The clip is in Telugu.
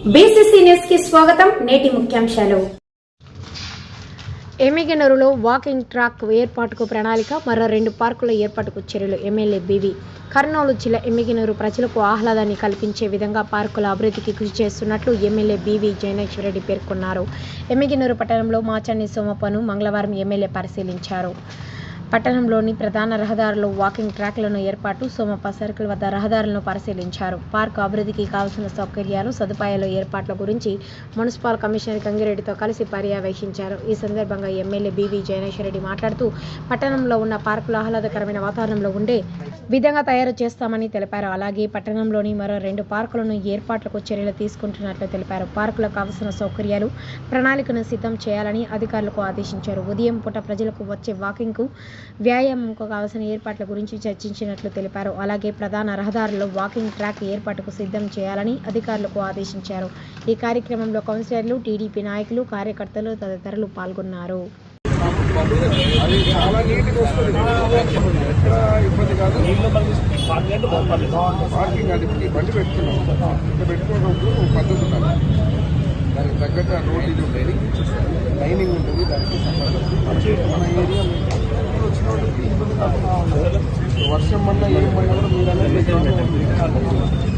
కి స్వాగతం నేటి ముఖ్యాంశాలు. ఎమ్మిగనూరులో వాకింగ్ ట్రాక్ ఏర్పాటుకు ప్రణాళిక మరో రెండు పార్కుల ఏర్పాటుకు చర్యలు ఎమ్మెల్యే బీవీ. కర్నూలు జిల్లా ఎమ్మిగనూరు ప్రజలకు ఆహ్లాదాన్ని కల్పించే విధంగా పార్కుల అభివృద్ధికి కృషి చేస్తున్నట్లు ఎమ్మెల్యే బీవీ జైనేశ్వరరెడ్డి పేర్కొన్నారు. ఎమ్మిగనూరు పట్టణంలో మాచాని సోమపను మంగళవారం ఎమ్మెల్యే పరిశీలించారు. పట్టణంలోని ప్రధాన రహదారుల్లో వాకింగ్ ట్రాక్లను ఏర్పాటు సోమప్ప సర్కిల్ వద్ద రహదారులను పరిశీలించారు. పార్క్ అభివృద్ధికి కావాల్సిన సౌకర్యాలు సదుపాయాల ఏర్పాట్ల గురించి మున్సిపల్ కమిషనర్ గంగిరెడ్డితో కలిసి పర్యవేక్షించారు. ఈ సందర్భంగా ఎమ్మెల్యే బీవీ జయనేశ్వరరెడ్డి మాట్లాడుతూ పట్టణంలో ఉన్న పార్కులు ఆహ్లాదకరమైన వాతావరణంలో ఉండే విధంగా తయారు చేస్తామని తెలిపారు. అలాగే పట్టణంలోని మరో రెండు పార్కులను ఏర్పాట్లకు చర్యలు తీసుకుంటున్నట్లు తెలిపారు. పార్కులకు కావలసిన సౌకర్యాలు ప్రణాళికను సిద్ధం చేయాలని అధికారులకు ఆదేశించారు. ఉదయం పూట ప్రజలకు వచ్చే వాకింగ్కు వ్యాయామంకు కావలసిన ఏర్పాట్ల గురించి చర్చించినట్లు తెలిపారు. అలాగే ప్రధాన రహదారుల్లో వాకింగ్ ట్రాక్ ఏర్పాటుకు సిద్ధం చేయాలని అధికారులకు ఆదేశించారు. ఈ కార్యక్రమంలో కౌన్సిలర్లు టీడీపీ నాయకులు కార్యకర్తలు తదితరులు పాల్గొన్నారు. అది చాలా నీట్గా వస్తుంది ఎక్కడ ఇబ్బంది కాదు పార్కింగ్ అది బండి పెట్టుకున్నాం ఇక్కడ పెట్టుకున్నప్పుడు పద్ధతి ఉండాలి దానికి తగ్గట్టు ఆ రోడ్ ఇది ఉండేది లైనింగ్ ఉంటుంది. దానికి సంబంధం మన ఏరియా వచ్చిన వాళ్ళకి ఇబ్బంది కాకుండా వర్షం వల్ల ఏం పడినా కూడా మీరు అనేది